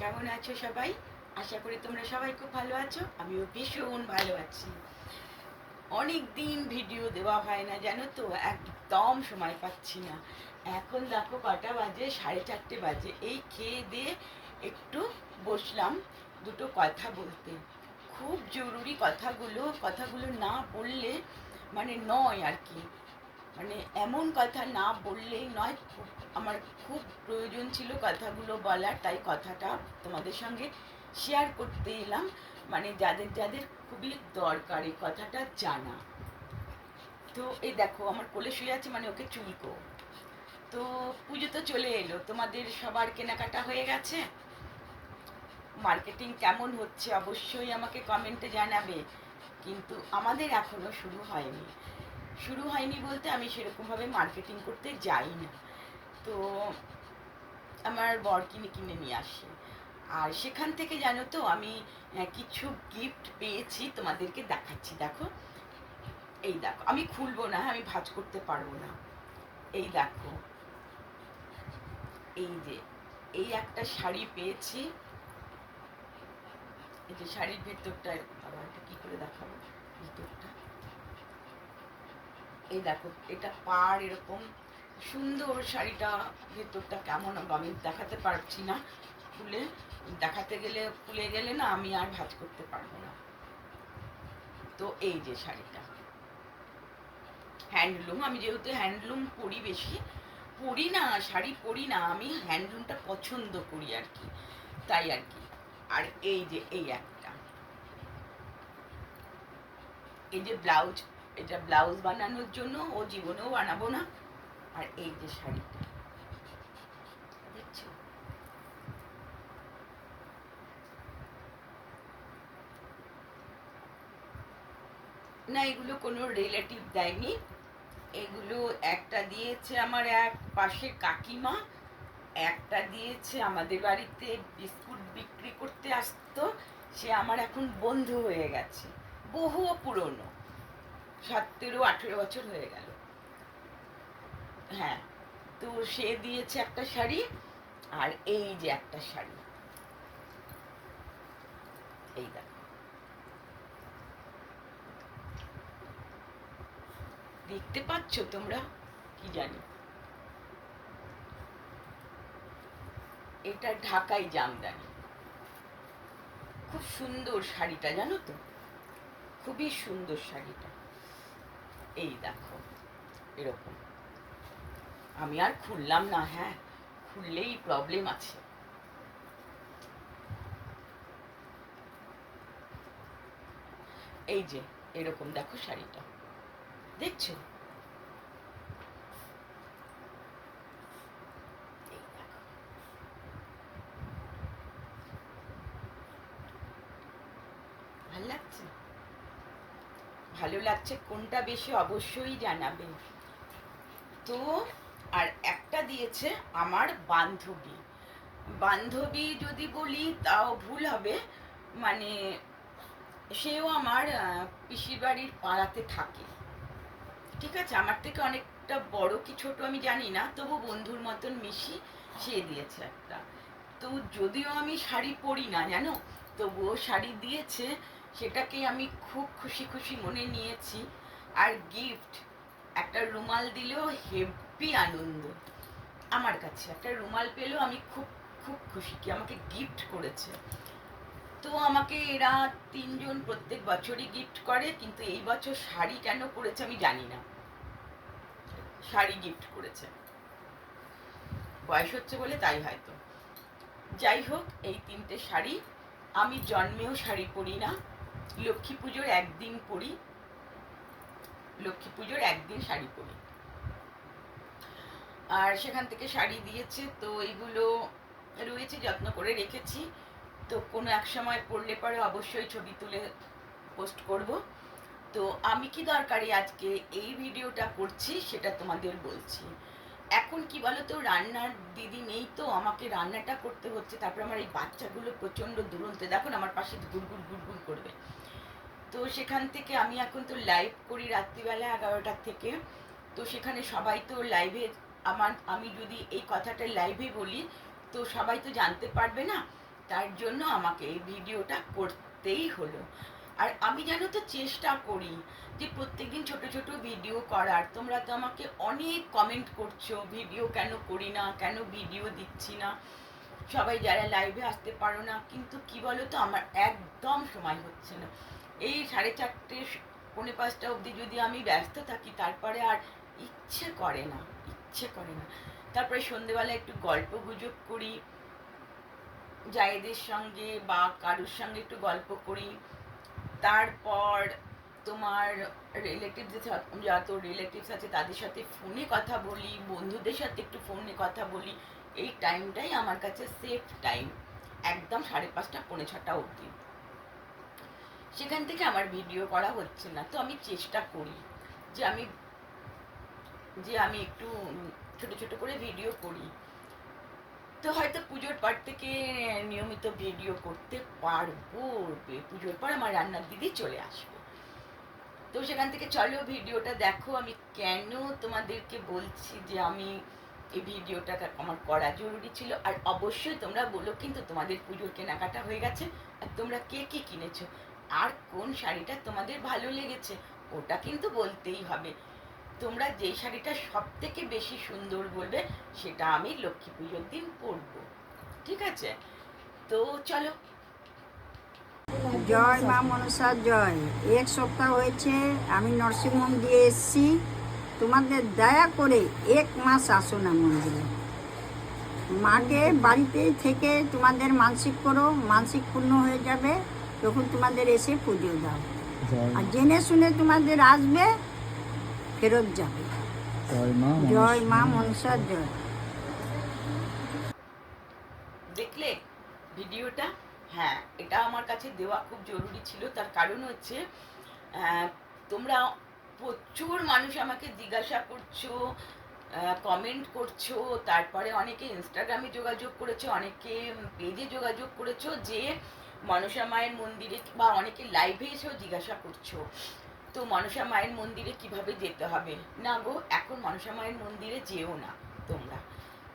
কেমন আছো সবাই? আশা করি তোমরা সবাই খুব ভালো আছো, আমিও ভীষণ ভালো আছি। অনেক দিন ভিডিও দেওয়া হয় না, জানো তো? একদম সময় পাচ্ছি না। এখন দেখো কটা বাজে? সাড়ে চারটে বাজে। এই খেয়ে দিয়ে একটু বসলাম দুটো কথা বলতে। খুব জরুরি কথাগুলো কথাগুলো না বললে মানে নয় আর কি। মানে এমন কথা না বললেই নয়, আমার খুব প্রয়োজন ছিল কথাগুলো বলার, তাই কথাটা তোমাদের সঙ্গে শেয়ার করতে এলাম। মানে যাদের যাদের খুবই দরকার এই কথাটা জানা। তো এই দেখো, আমার কোলে শুয়ে আছে মানে ওকে চুলকো তো পুজো তো চলে এলো, তোমাদের সবার কেনাকাটা হয়ে গেছে? মার্কেটিং কেমন হচ্ছে অবশ্যই আমাকে কমেন্টে জানাবে, কিন্তু আমাদের এখনও শুরু হয়নি। শুরু হয়নি বলতে আমি সেরকমভাবে মার্কেটিং করতে যাই না তো আমার বর কিনে কিনে নিয়ে আসে। আর সেখান থেকে জানো তো, আমি কিছু গিফট পেয়েছি তোমাদেরকে দেখাচ্ছি, দেখো। এই দেখো, আমি খুলবো না, আমি ভাঁজ করতে পারব না। এই দেখো। এই যে, এই একটা শাড়ি পেয়েছি। এই যে শাড়ির ভেতরটা, আবার কি করে দেখাবো? ভিতরটা। এই দেখো, এটা পাড় এরকম। সুন্দর শাড়িটা, ভেতরটা কেমন আমি দেখাতে পারছি না খুলে। দেখাতে গেলে, খুলে গেলে না আমি আর ভাজ করতে পারব না। তো এই যে শাড়িটা। হ্যান্ডলুম, আমি যেহেতু হ্যান্ডলুম পরি বেশি, পরি না, শাড়ি পরি না, আমি হ্যান্ডলুমটা পছন্দ করি আর কি, তাই আর কি। আর এই যে এই একটা। এই যে ব্লাউজ এটা ব্লাউজ বানানোর জন্য ও জীবনেও বানাবো না। আর এই যে শাড়িটা। না, এগুলো কোনো রিলেটিভ দেয়নি। এগুলো একটা দিয়েছে আমার এক পাশে কাকিমা, একটা দিয়েছে আমাদের বাড়িতে বিস্কুট বিক্রি করতে আসতো। সে আমার এখন বন্ধু হয়ে গেছে। বহু পুরনো। সতেরো আঠেরো বছর হয়ে গেল। হ্যাঁ তো সে দিয়েছে একটা শাড়ি আর এই যে একটা শাড়ি। এই দেখো। দেখতে পাচ্ছ তোমরা? কি জানি। এটা ঢাকাই জামদানি। খুব সুন্দর শাড়িটা, জানো তো? খুবই সুন্দর শাড়িটা। এই দেখো, এরকম। আমি আর খুললাম না হ্যাঁ খুললেই প্রবলেম আছে। এই যে, এরকম দেখো শাড়িটা। দেখছ এই দেখো। ভালো লাগছে ভালো লাগছে কোনটা বেশি অবশ্যই জানাবে। তো, আর একটা দিয়েছে আমার বান্ধবী। বান্ধবী যদি বলি, তাও ভুল হবে। মানে সেও আমার পিসির বাড়ির পাড়াতে থাকে। ঠিক আছে? আমার থেকে অনেকটা বড় কি ছোট আমি জানি না, তবু বন্ধুর মতন মিশি, সে দিয়েছে একটা। তো যদিও আমি শাড়ি পরি না, জানো? তবুও শাড়ি দিয়েছে। সেটাকে আমি খুব খুশি খুশি মনে নিয়েছি। আর গিফট একটা রুমাল দিলেও হেভি আনন্দ। আমার কাছে একটা রুমাল পেলেও আমি খুব খুব খুশি কি আমাকে গিফট করেছে। তো আমাকে এরা তিনজন প্রত্যেক বছরই গিফট করে, কিন্তু এই বছর শাড়ি কেন করেছে আমি জানি না। শাড়ি গিফট করেছে। বয়স হচ্ছে বলে তাই হয়তো। যাই হোক, এই তিনটে শাড়ি, আমি জন্মেও শাড়ি পরি না। লক্ষ্মী পুজোর একদিন পরি লক্ষ্মী পুজোর একদিন শাড়ি পরি। আর সেখান থেকে শাড়ি দিয়েছে, তো এইগুলো রয়েছে, যত্ন করে রেখেছি। তো কোনো এক সময় পড়লে পরে অবশ্যই ছবি তুলে পোস্ট করব। তো আমি কি দরকারি আজকে এই ভিডিওটা করছি, সেটা তোমাদের বলছি। এখন কি বলতো, রান্নার দিদি নেই তো, আমাকে রান্নাটা করতে হচ্ছে, তারপর আমার এই বাচ্চাগুলো প্রচণ্ড দুরন্ত, দেখুন আমার পাশে গুড়গুড় গুড়গুড় করবে। তো সেখান থেকে আমি এখন তো লাইভ করি রাত্রিবেলা এগারোটার থেকে, তো সেখানে সবাই তো লাইভে আমার, আমি যদি এই কথাটা লাইভে বলি, তো সবাই তো জানতে পারবে না, তার জন্য আমাকে এই ভিডিওটা করতেই হলো। আর আমি যেন তো চেষ্টা করি যে প্রত্যেকদিন ছোট ছোট ভিডিও করার। তোমরা তো আমাকে অনেক কমেন্ট করছ ভিডিও কেন করি না, কেন ভিডিও দিচ্ছি না? সবাই যারা লাইভে আসতে পারো না, কিন্তু কি বলো তো আমার একদম সময় হচ্ছে না। এই সাড়ে চারটে, পৌনে পাঁচটা অবধি যদি আমি ব্যস্ত থাকি, তারপরে আর ইচ্ছে করে না, ইচ্ছে করে না। তারপরে সন্ধেবেলা একটু গল্প গুজব করি, জায়েদের সঙ্গে বা কারুর সঙ্গে একটু গল্প করি। তারপর তোমার রিলেটিভস যত রিলেটিভস আছে তাদের সাথে ফোনে কথা বলি, বন্ধুদের সাথে একটু ফোনে কথা বলি, এই টাইমটাই আমার কাছে সেফ টাইম একদম সাড়ে পাঁচটা, পৌনে ছটা অবধি। সেখান থেকে আমার ভিডিও করা হচ্ছে না। তো আমি চেষ্টা করি যে আমি যে আমি একটু ছোট ছোট করে ভিডিও করি। তো হয়তো পুজোর পর থেকে নিয়মিত ভিডিও করতে পারব, পুজোর পর আমার রান্নার দিদি চলে আসবে। তো সেখান থেকে চলো ভিডিওটা দেখো, আমি কেন তোমাদেরকে বলছি যে আমি এই ভিডিওটা আমার করা জরুরি ছিল। আর অবশ্যই তোমরা বলো কিন্তু তোমাদের পুজোর কেনাকাটা হয়ে গেছে আর তোমরা কে কি কিনেছো? আর কোন শাড়িটা তোমাদের ভালো লেগেছে? ওটা কিন্তু বলতেই হবে। তোমরা যে শাড়িটা সব থেকে বেশি সুন্দর বলবে সেটা আমি লক্ষ্মী পুজোর দিন পরবো। ঠিক আছে? তো চলো। জয় মা মনসা জয়। এক সপ্তাহ হয়েছে আমি নরসিংহোম দিয়ে এসেছি। তোমাদের দয়া করে এক মাস আসো না মন্দিরে। মাকে বাড়িতে থেকে তোমাদের মানসিক করো মানসিক পূর্ণ হয়ে যাবে তখন তোমাদের এসে পুজো দাও। আর জেনে শুনে তোমাদের আসবে ফেরত যাবে। জয় মা জয় মা মনসা জয়। দেখলে? ভিডিওটা? হ্যাঁ এটা আমার কাছে দেওয়া খুব জরুরি ছিল। তার কারণ হচ্ছে আহ, তোমরা প্রচুর মানুষ আমাকে জিজ্ঞাসা করছ কমেন্ট করছ তারপরে অনেকে ইনস্টাগ্রামে যোগাযোগ করেছ অনেকে পেজে যোগাযোগ করেছ যে মনসা মায়ের মন্দিরে বা অনেকে লাইভে এসেও জিজ্ঞাসা করছ। তো মনসা মায়ের মন্দিরে কীভাবে যেতে হবে? না গো, এখন মনসা মায়ের মন্দিরে যেও না তোমরা।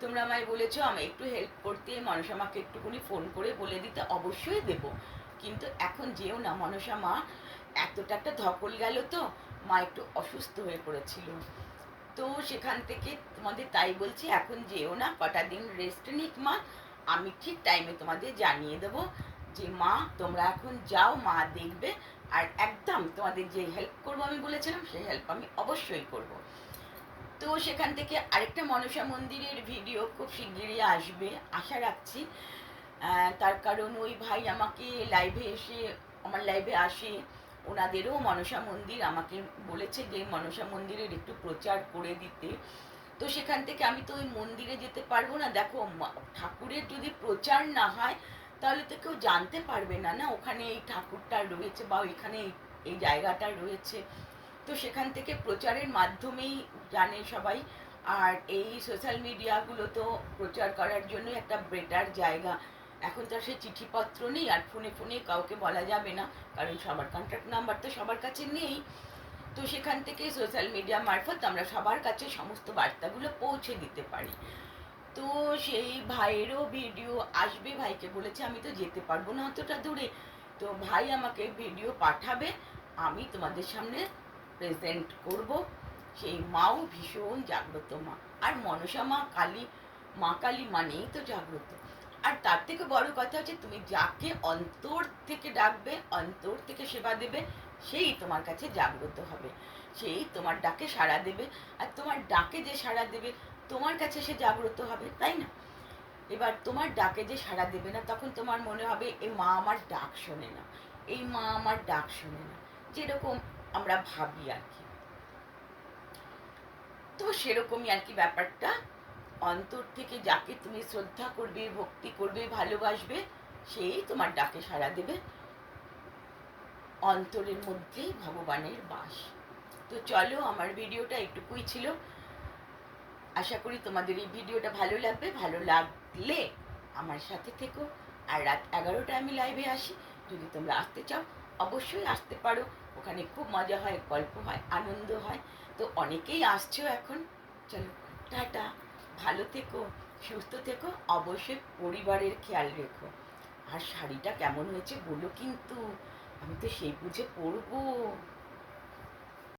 তোমরা আমায় বলেছ আমি একটু হেল্প করতে, মনসা মাকে একটুখানি ফোন করে বলে দিতে, অবশ্যই দেব। কিন্তু এখন যেও না মনসা মা, এতটা একটা ধকল গেল তো, মা একটু অসুস্থ হয়ে পড়েছিল। তো সেখান থেকে তোমাদের তাই বলছি, এখন যেও না, কটা দিন রেস্ট নিক মা, আমি ঠিক টাইমে তোমাদের জানিয়ে দেবো। যে মা, তোমরা এখন যাও, মা দেখবে, আর একদম তোমাদের যে হেল্প করব আমি বলেছিলাম, সেই হেল্প আমি অবশ্যই করব। তো সেখান থেকে আরেকটা মনসা মন্দিরের ভিডিও খুব শিগগিরই আসবে, আশা রাখছি। তার কারণ ওই ভাই আমাকে লাইভে এসে, আমার লাইভে আসে, ওনাদেরও মনসা মন্দির আমাকে বলেছে যে মনসা মন্দিরের একটু প্রচার করে দিতে। তো সেখান থেকে আমি তো ওই মন্দিরে যেতে পারব না। দেখো ঠাকুরের যদি প্রচার না হয় তাহলে তো কেউ জানতে পারবে না না? ওখানে এই ঠাকুরটা রয়েছে বা এই- এই জায়গাটা রয়েছে। তো সেখান থেকে প্রচারের মাধ্যমেই জানে সবাই। আর এই সোশ্যাল মিডিয়াগুলো তো প্রচার করার জন্য একটা বেটার জায়গা। এখন তো আর সে চিঠিপত্র নেই, আর ফোনে ফোনে কাউকে বলা যাবে না। কারণ সবার কন্ট্যাক্ট নাম্বার তো সবার কাছে নেই। তো সেখান থেকে সোশ্যাল মিডিয়া মারফত আমরা সবার কাছে সমস্ত বার্তাগুলো পৌঁছে দিতে পারি। তো সেই ভাইয়েরও ভিডিও আসবে, ভাইকে বলেছে আমি তো যেতে পারব না অতটা দূরে। তো ভাই আমাকে ভিডিও পাঠাবে, আমি তোমাদের সামনে প্রেজেন্ট করব। সেই মাও ভীষণ জাগ্রত মা। আর মনসা মা, কালী মা কালী মানেই তো জাগ্রত। আর তার থেকে বড় কথা হচ্ছে, তুমি যাকে অন্তর থেকে ডাকবে, অন্তর থেকে সেবা দেবে, সেই তোমার কাছে জাগ্রত হবে। সেই তোমার ডাকে সাড়া দেবে। আর তোমার ডাকে যে সাড়া দেবে তোমার কাছে সে জাগ্রত হবে, তাই না? এবার তোমার ডাকে যে সাড়া দেবে না, তখন তোমার মনে হবে এই মা আমার ডাক শোনে না এই মা আমার ডাক শোনে না। যেরকম আমরা ভাবি আর কি। তো সেরকমই আর কি ব্যাপারটা। অন্তর থেকে যাকে তুমি শ্রদ্ধা করবে, ভক্তি করবে, ভালোবাসবে, সেই তোমার ডাকে সাড়া দেবে। অন্তরের মধ্যেই ভগবানের বাস। তো চলো, আমার ভিডিওটা একটুকুই ছিল। আশা করি তোমাদের এই ভিডিওটা ভালো লাগবে, ভালো লাগলে আমার সাথে থেকো। আর রাত এগারোটায় আমি লাইভে আসি। যদি তোমরা আসতে চাও, অবশ্যই আসতে পারো। ওখানে খুব মজা হয়, গল্প হয়, আনন্দ হয়। তো অনেকেই আসছো এখন। চলো, টাটা। ভালো থেকো, সুস্থ থেকো। অবশ্যই পরিবারের খেয়াল রেখো। আর শাড়িটা কেমন হয়েছে বলো কিন্তু। আমি তো সেই বুঝে পরবো।